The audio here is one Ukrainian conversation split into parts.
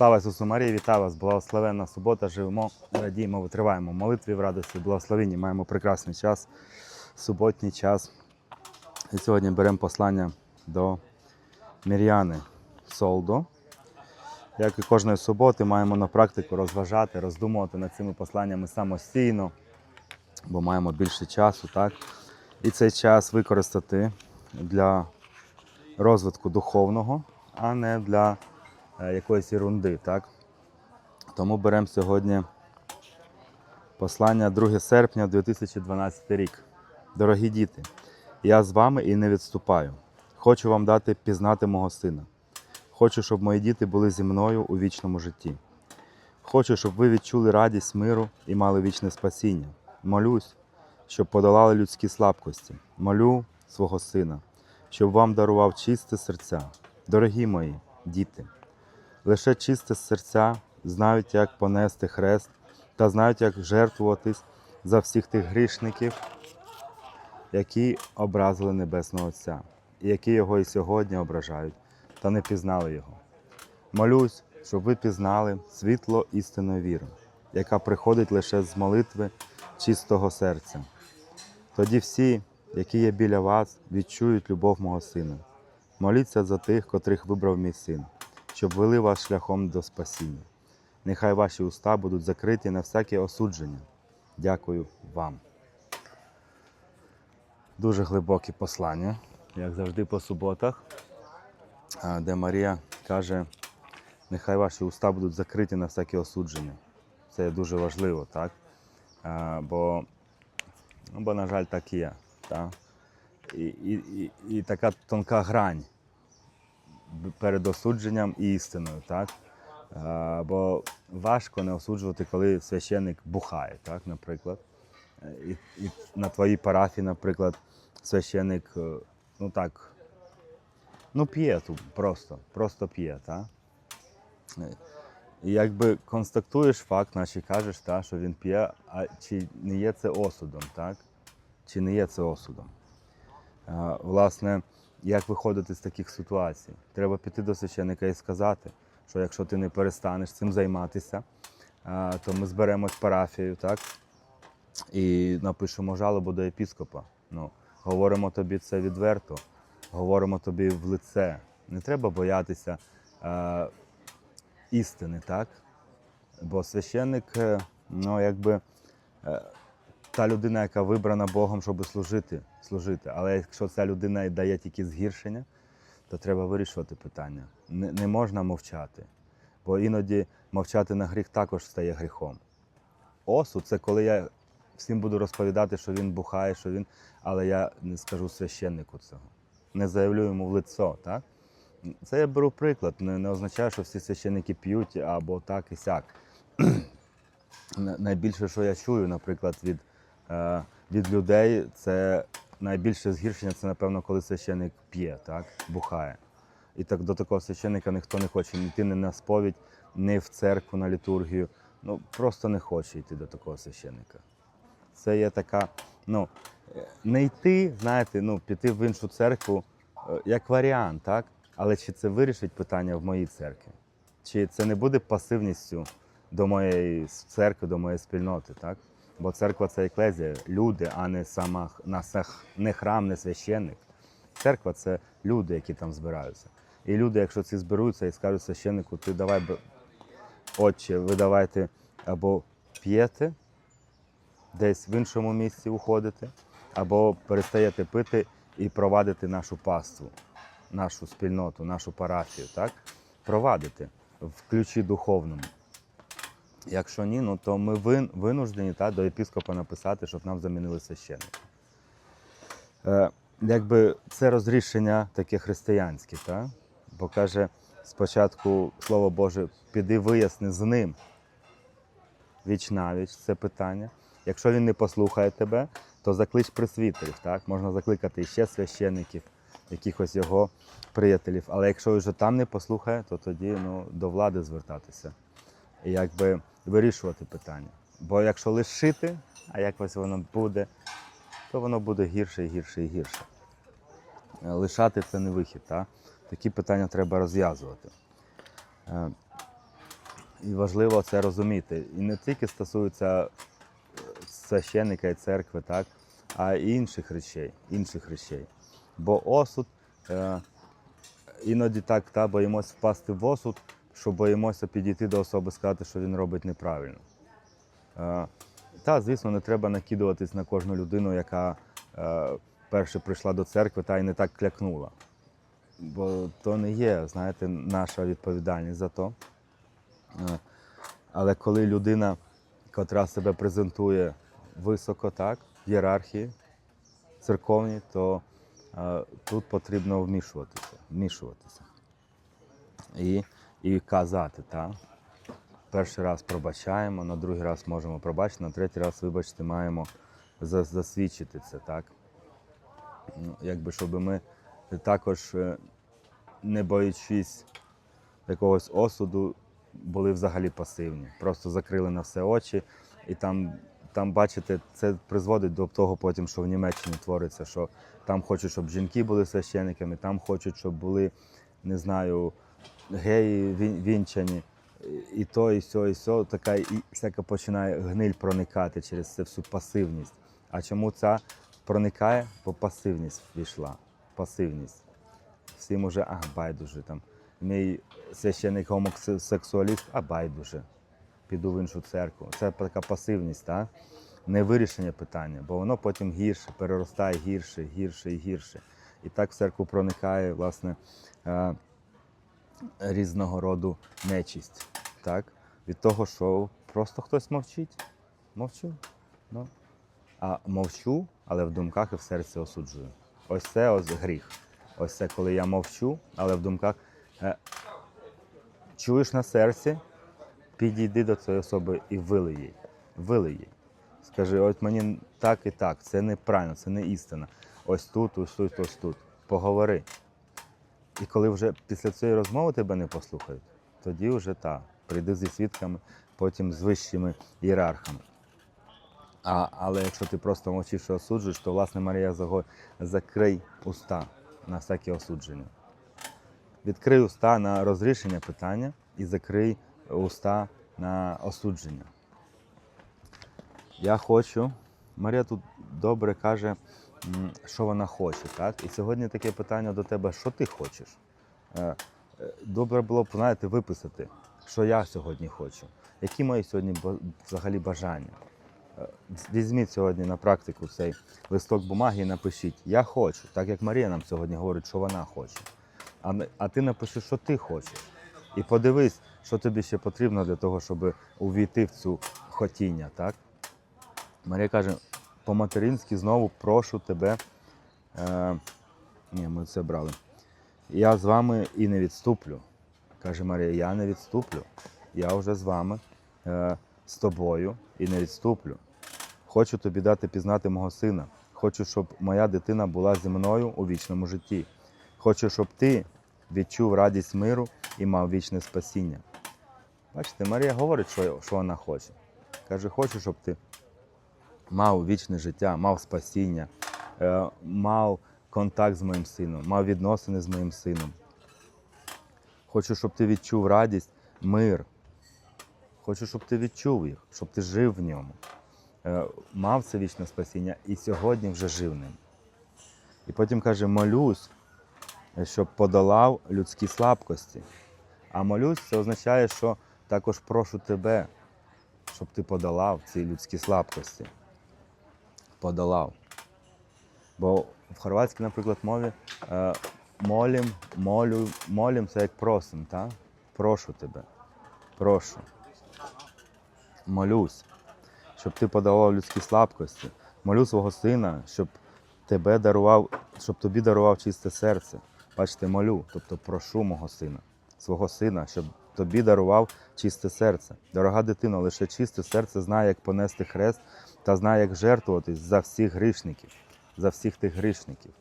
Слава Ісусу Марії, вітаю вас! Благословенна субота, живемо, радіємо, витриваємо молитві в радості, благословенні. Маємо прекрасний час, суботній час. І сьогодні беремо послання до Мір'яни Солдо. Як і кожної суботи, маємо на практику розважати, роздумувати над цими посланнями самостійно, бо маємо більше часу, так? І цей час використати для розвитку духовного, а не для якоїсь ерунди, так? Тому беремо сьогодні послання 2 серпня 2012 рік. Дорогі діти, я з вами і не відступаю. Хочу вам дати пізнати мого сина. Хочу, щоб мої діти були зі мною у вічному житті. Хочу, щоб ви відчули радість миру і мали вічне спасіння. Молюсь, щоб подолали людські слабкості. Молю свого сина, щоб вам дарував чисте серця. Дорогі мої діти, лише чисте серця знають, як понести хрест та знають, як жертвуватись за всіх тих грішників, які образили Небесного Отця, і які його і сьогодні ображають, та не пізнали його. Молюсь, щоб ви пізнали світло істинної віри, яка приходить лише з молитви чистого серця. Тоді всі, які є біля вас, відчують любов мого сина. Моліться за тих, котрих вибрав мій син, щоб вели вас шляхом до спасіння. Нехай ваші уста будуть закриті на всяке осудження. Дякую вам. Дуже глибокі послання, як завжди по суботах, де Марія каже, нехай ваші уста будуть закриті на всяке осудження. Це дуже важливо, так? Бо, ну, бо на жаль, так є. Так? І, і, і, і така тонка грань перед осудженням і істиною. Так? А, бо важко не осуджувати, коли священник бухає, так, наприклад. Е, І, і на твоїй парафії, наприклад, священник, е, ну так, ну п'є просто, просто п'є, так? Е, І якби констатуєш факт, наче кажеш, та, що він п'є, а чи не є це осудом, так? Чи не є це осудом? А, власне, як виходити з таких ситуацій? Треба піти до священника і сказати, що якщо ти не перестанеш цим займатися, то ми зберемось парафію, так? І напишемо жалобу до епіскопа. Ну, говоримо тобі це відверто, говоримо тобі в лице. Не треба боятися е, істини, так? Бо священник, е, ну, якби е, та людина, яка вибрана Богом, щоб служити, служити. Але якщо ця людина дає тільки згіршення, то треба вирішувати питання. Не, не можна мовчати. Бо іноді мовчати на гріх також стає гріхом. Осуд це коли я всім буду розповідати, що він бухає, що він. Але я не скажу священнику цього. Не заявлю йому в лицо, так? Це я беру приклад. Не, не означає, що всі священники п'ють або так і сяк. Найбільше, що я чую, наприклад, від, від людей, це найбільше згіршення це, напевно, коли священник п'є, так, бухає. І так до такого священника ніхто не хоче йти ні на сповідь, ні в церкву, на літургію. Ну, просто не хоче йти до такого священника. Це є така, ну, е, не йти, знаєте, ну, піти в іншу церкву е, як варіант, так? Але чи це вирішить питання в моїй церкві? Чи це не буде пасивністю до моєї церкви, до моєї спільноти, так? Бо церква це еклезія, люди, а не сама не храм, не священник. Церква це люди, які там збираються. І люди, якщо ці зберуться і скажуть священнику, ти давай, отче, ви давайте або п'єте, десь в іншому місці уходите, або перестаєте пити і провадити нашу паству, нашу спільноту, нашу парафію, так? Провадити в ключі духовному. Якщо ні, ну то ми вин, винуждені та, до епіскопа написати, щоб нам замінили священника. Е, якби це розрішення таке християнське, та? бо каже спочатку Слово Боже, піди виясни з ним віч навіч це питання. Якщо він не послухає тебе, то заклич присвітерів. Так? Можна закликати ще священників, якихось його приятелів. Але якщо вже там не послухає, то тоді ну, до влади звертатися і якби вирішувати питання. Бо якщо лишити, а якось воно буде, то воно буде гірше і гірше і гірше. Е, Лишати це не вихід. Так? Такі питання треба розв'язувати. Е, І важливо це розуміти. І не тільки стосується е, священника і церкви, так, а й інших речей, інших речей. Бо осуд іноді так та, боїмося впасти в осуд, що боїмося підійти до особи сказати, що він робить неправильно. Е, та, звісно, не треба накидуватись на кожну людину, яка е, перше прийшла до церкви та й не так клякнула. Бо то не є, знаєте, наша відповідальність за то. Е, Але коли людина, котра себе презентує високо, так, в ієрархії церковній, то тут потрібно вмішуватися, вмішуватися. І, і казати, так. Перший раз пробачаємо, на другий раз можемо пробачити, на третій раз, вибачте, маємо засвідчити це, так. Ну, Якби, щоб ми також, е, не боячись якогось осуду, були взагалі пасивні. Просто закрили на все очі, і там, там, бачите, це призводить до того потім, що в Німеччині твориться, що там хочуть, щоб жінки були священниками, там хочуть, щоб були, не знаю, геї він- вінчані. І то, і сьо, і сьо, така і всяка починає гниль проникати через це всю пасивність. А чому ця проникає? Бо пасивність війшла. Пасивність. Всім уже, а байдуже там. Мій священик гомосексуаліст, а байдуже. Піду в іншу церкву. Це така пасивність, так? не вирішення питання, бо воно потім гірше, переростає гірше, гірше і гірше. І так в церкву проникає, власне, е, різного роду нечисть. Так? Від того, що просто хтось мовчить. Мовчу. Ну. А мовчу, але в думках і в серці осуджую. Ось це ось гріх. Ось це коли я мовчу, але в думках. Е, чуєш на серці, підійди до цієї особи і вили їй. Вили їй. Скажи, от мені так і так, це неправильно, це не істина. Ось тут, ось тут, ось тут. Поговори. І коли вже після цієї розмови тебе не послухають, тоді вже та, прийди зі свідками, потім з вищими ієрархами. А, але якщо ти просто мовчиш і осуджуєш, то власне Марія Заго закрий уста на всяке осудження. Відкрий уста на розрішення питання і закрий уста на осудження. Я хочу. Марія тут добре каже, що вона хоче. Так? І сьогодні таке питання до тебе: що ти хочеш? Е, е, Добре було б, знаєте, виписати, що я сьогодні хочу, які мої сьогодні взагалі бажання. Е, Візьміть сьогодні на практику цей листок бумаги і напишіть Я хочу, так як Марія нам сьогодні говорить, що вона хоче. А, а ти напиши, що ти хочеш. І подивись, що тобі ще потрібно для того, щоб увійти в цю хотіння. Так? Марія каже, по-материнськи знову прошу тебе. Е, ні, ми це брали. Я з вами і не відступлю. Каже Марія, я не відступлю. Я вже з вами, е, з тобою і не відступлю. Хочу тобі дати пізнати мого сина. Хочу, щоб моя дитина була зі мною у вічному житті. Хочу, щоб ти відчув радість миру і мав вічне спасіння. Бачите, Марія говорить, що, що вона хоче. Каже, хочу, щоб ти мав вічне життя, мав спасіння, е, мав контакт з моїм сином, мав відносини з моїм сином. Хочу, щоб ти відчув радість, мир. Хочу, щоб ти відчув їх, щоб ти жив в ньому. Е, Мав це вічне спасіння і сьогодні вже жив ним. І потім каже: молюсь, щоб подолав людські слабкості. А молюсь, це означає, що також прошу тебе, щоб ти подолав ці людські слабкості. Подолав. Бо в хорватській, наприклад, мові е, молім, молю, молім це як просим, так? Прошу тебе. Прошу. Молюсь, щоб ти подолав людські слабкості. Молю свого сина, щоб тебе дарував, щоб тобі дарував чисте серце. Бачите, молю, тобто прошу мого сина, свого сина, щоб тобі дарував чисте серце. Дорога дитина, лише чисте серце знає, як понести хрест та знає, як жертвуватись за всіх грішників, за всіх тих грішників,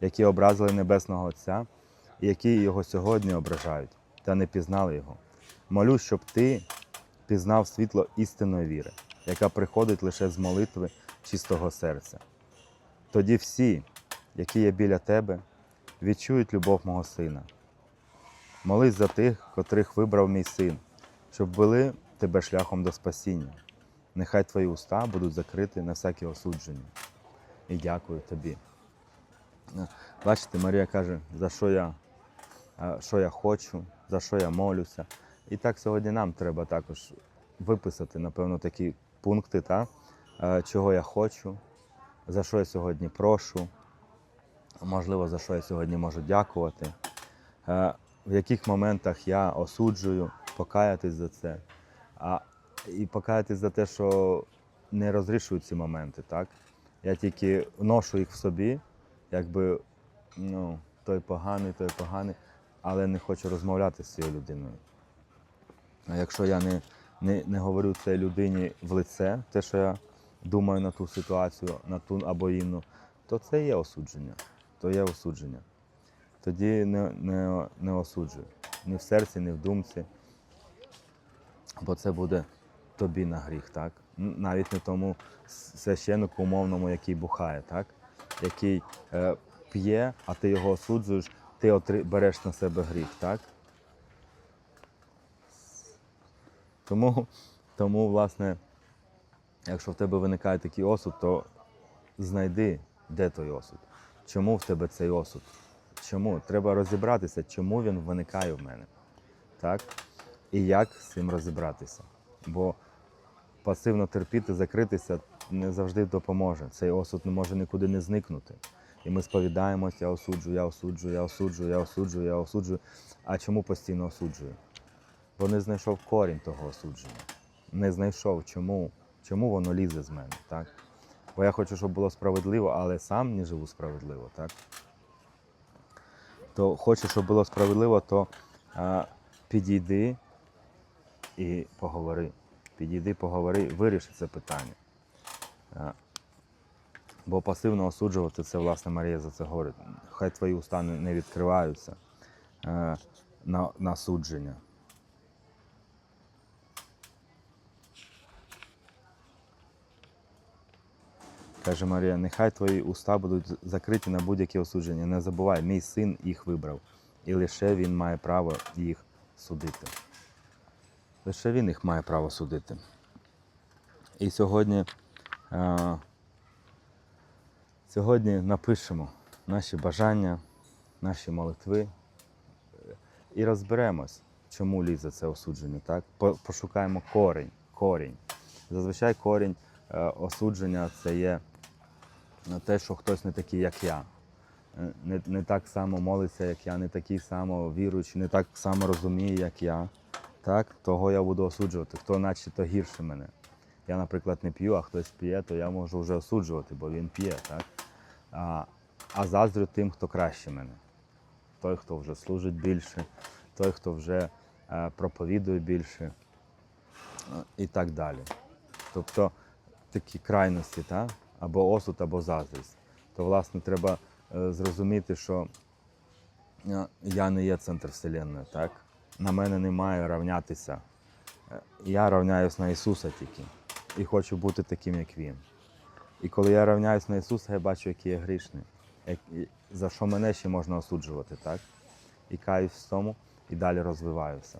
які образили Небесного Отця і які його сьогодні ображають та не пізнали його. Молю, щоб ти пізнав світло істинної віри, яка приходить лише з молитви чистого серця. Тоді всі, які є біля тебе, відчують любов мого сина. Молись за тих, котрих вибрав мій син, щоб вели тебе шляхом до спасіння. Нехай твої уста будуть закриті на всякі осудження. І дякую тобі. Е, Бачите, Марія каже, за що я, що я хочу, за що я молюся. І так сьогодні нам треба також виписати, напевно, такі пункти, та? чого я хочу, за що я сьогодні прошу, можливо, за що я сьогодні можу дякувати, в яких моментах я осуджую, покаятись за це. І покаятись за те, що не розрішую ці моменти, так? Я тільки ношу їх в собі, якби ну, той поганий, той поганий, але не хочу розмовляти з цією людиною. А якщо я не, не, не говорю цій людині в лице, те, що я думаю на ту ситуацію, на ту або інну, то це є осудження. То є осудження. Тоді не, не, не осуджую. Ні в серці, ні в думці. Бо це буде тобі на гріх, так? Навіть не тому священнику умовному, який бухає, так? Який е, п'є, а ти його осуджуєш, ти отри- береш на себе гріх, так? Тому, тому, власне, якщо в тебе виникає такий осуд, то знайди, де той осуд. Чому в тебе цей осуд? Чому? Треба розібратися, чому він виникає в мене. Так? І як з цим розібратися. Бо пасивно терпіти, закритися не завжди допоможе. Цей осуд не може нікуди не зникнути. І ми сповідаємось, я осуджую, я осуджую, я осуджую, я осуджую, я осуджую. А чому постійно осуджую? Бо не знайшов корінь того осудження. Не знайшов, чому, чому воно лізе з мене. Так? Бо я хочу, щоб було справедливо, але сам не живу справедливо. Так? То хочу, щоб було справедливо, то а, підійди і поговори. Підійди, поговори, виріши це питання. Бо пасивно осуджувати це, власне, Марія за це говорить. Хай твої уста не не відкриваються е, на, на судження. Каже Марія, нехай твої уста будуть закриті на будь-які осудження. Не забувай, мій син їх вибрав, і лише він має право їх судити. Лише він їх має право судити. І сьогодні, е, сьогодні напишемо наші бажання, наші молитви і розберемось, чому лізе це осудження. Так? Пошукаємо корінь. корінь. Зазвичай корінь е, осудження це є те, що хтось не такий, як я. Е, Не, не так само молиться, як я, не такий само віруючий, не так само розуміє, як я. Так, того я буду осуджувати, хто наче то гірше мене. Я, наприклад, не п'ю, а хтось п'є, то я можу вже осуджувати, бо він п'є. Так? А, а заздрю тим, хто краще мене. Той, хто вже служить більше, той, хто вже е, проповідує більше е, і так далі. Тобто такі крайності, та? або осуд, або заздрість. То, власне, треба е, зрозуміти, що е, я не є центр Вселенної, так? На мене не має равнятися. Е, Я равняюсь на Ісуса тільки і хочу бути таким, як Він. І коли я равняюсь на Ісуса, я бачу, який я грішний, за що мене ще можна осуджувати, так? І каюсь в тому, і далі розвиваюся.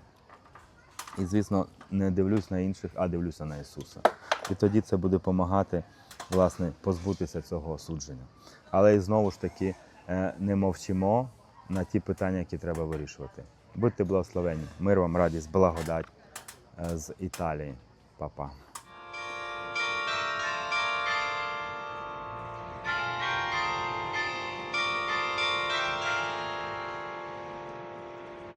І, звісно, не дивлюсь на інших, а дивлюся на Ісуса. І тоді це буде допомагати, власне, позбутися цього осудження. Але і знову ж таки е, не мовчимо на ті питання, які треба вирішувати. Будьте благословені. Мир вам, радість, благодать е, з Італії. Па-па.